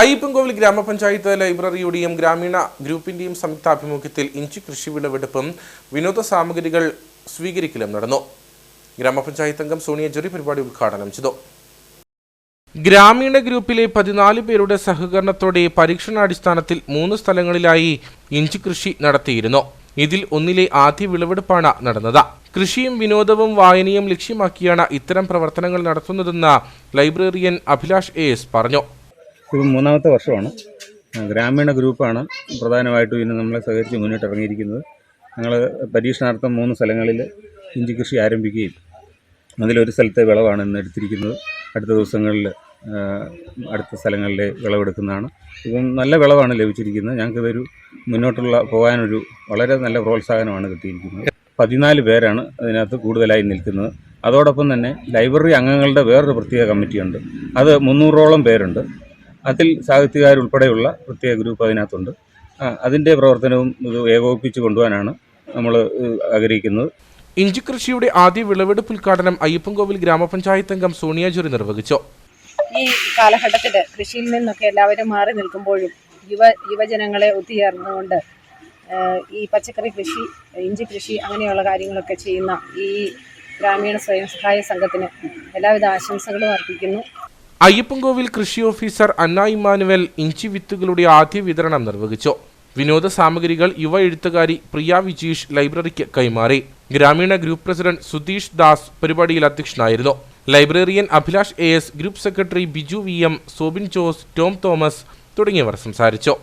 അയ്യപ്പൻകോവിൽ ഗ്രാമപഞ്ചായത്ത് ലൈബ്രറിയുടെയും ഗ്രാമീണ ഗ്രൂപ്പിന്റെയും സംയുക്താഭിമുഖ്യത്തിൽ ഇഞ്ചി കൃഷി വിളവെടുപ്പും വിനോദ സാമഗ്രികൾ സ്വീകരിക്കലും നടന്നു. ഗ്രാമപഞ്ചായത്ത് അംഗം സോണിയ ജെറി പരിപാടി ഉദ്ഘാടനം ചെയ്തു. ഗ്രാമീണ ഗ്രൂപ്പിലെ പതിനാല് പേരുടെ സഹകരണത്തോടെ പരീക്ഷണാടിസ്ഥാനത്തിൽ മൂന്ന് സ്ഥലങ്ങളിലായി ഇഞ്ചി കൃഷി നടത്തിയിരുന്നു. ഇതിൽ ഒന്നിലെ ആദ്യ വിളവെടുപ്പാണ് നടന്നത്. കൃഷിയും വിനോദവും വായനയും ലക്ഷ്യമാക്കിയാണ് ഇത്തരം പ്രവർത്തനങ്ങൾ നടത്തുന്നതെന്ന് ലൈബ്രറിയൻ അഭിലാഷ് എസ് പറഞ്ഞു. ഇത് മൂന്നാമത്തെ വർഷമാണ്. ഗ്രാമീണ ഗ്രൂപ്പാണ് പ്രധാനമായിട്ടും ഇന്ന് നമ്മളെ സഹകരിച്ച് മുന്നിട്ട് ഇറങ്ങിയിരിക്കുന്നത് ഞങ്ങൾ പരീക്ഷണാർത്ഥം മൂന്ന് സ്ഥലങ്ങളിൽ ഇഞ്ചി കൃഷി ആരംഭിക്കുകയും അതിലൊരു സ്ഥലത്തെ വിളവാണ് ഇന്ന് എടുത്തിരിക്കുന്നത്. അടുത്ത ദിവസങ്ങളിൽ അടുത്ത സ്ഥലങ്ങളിലെ വിളവെടുക്കുന്നതാണ്. ഇപ്പം നല്ല വിളവാണ് ലഭിച്ചിരിക്കുന്നത്. ഞങ്ങൾക്കിതൊരു മുന്നോട്ടുള്ള പോകാനൊരു വളരെ നല്ല പ്രോത്സാഹനമാണ് കിട്ടിയിരിക്കുന്നത്. പതിനാല് പേരാണ് അതിനകത്ത് കൂടുതലായി നിൽക്കുന്നത്. അതോടൊപ്പം തന്നെ ലൈബ്രറി അംഗങ്ങളുടെ വേറൊരു പ്രത്യേക കമ്മിറ്റിയുണ്ട്. അത് മുന്നൂറോളം പേരുണ്ട്. അതിൽ സാഹിത്യകാരുൾപ്പെടെയുള്ള പ്രത്യേക ഗ്രൂപ്പ് അതിനകത്തുണ്ട്. അതിന്റെ പ്രവർത്തനവും ഇത് ഏകോപിപ്പിച്ച് കൊണ്ടുപോകാനാണ് നമ്മൾ ആഗ്രഹിക്കുന്നത്. ഇഞ്ചി കൃഷിയുടെ ആദ്യ വിളവെടുപ്പ് ഉദ്ഘാടനം അയ്യപ്പൻകോവിൽ ഗ്രാമപഞ്ചായത്ത് അംഗം സോണിയ ജുറി നിർവഹിച്ചു. ഈ കാലഘട്ടത്തിൽ കൃഷിയിൽ നിന്നൊക്കെ എല്ലാവരും മാറി നിൽക്കുമ്പോഴും യുവ യുവജനങ്ങളെ ഒത്തുചേർന്നുകൊണ്ട് ഈ പച്ചക്കറി കൃഷി ഇഞ്ചി കൃഷി അങ്ങനെയുള്ള കാര്യങ്ങളൊക്കെ ചെയ്യുന്ന ഈ ഗ്രാമീണ സ്വയം സഹായ സംഘത്തിന് എല്ലാവിധ ആശംസകളും അർപ്പിക്കുന്നു. അയ്യപ്പൻകോവിൽ കൃഷി ഓഫീസർ അന്ന ഇമ്മാനുവൽ ഇഞ്ചി വിത്തുകളുടെ ആദ്യ വിതരണം നിർവഹിച്ചു. വിനോദ സാമഗ്രികൾ യുവ എഴുത്തുകാരി പ്രിയ വിജീഷ് ലൈബ്രറിക്ക് കൈമാറി. ഗ്രാമീണ ഗ്രൂപ്പ് പ്രസിഡന്റ് സുധീഷ് ദാസ് പരിപാടിയിൽ അധ്യക്ഷനായിരുന്നു. Librarian Abhilash A S group secretary Biju V M Sobin Jose Tom Thomas തുടങ്ങിയവർ സംസാരിച്ചു.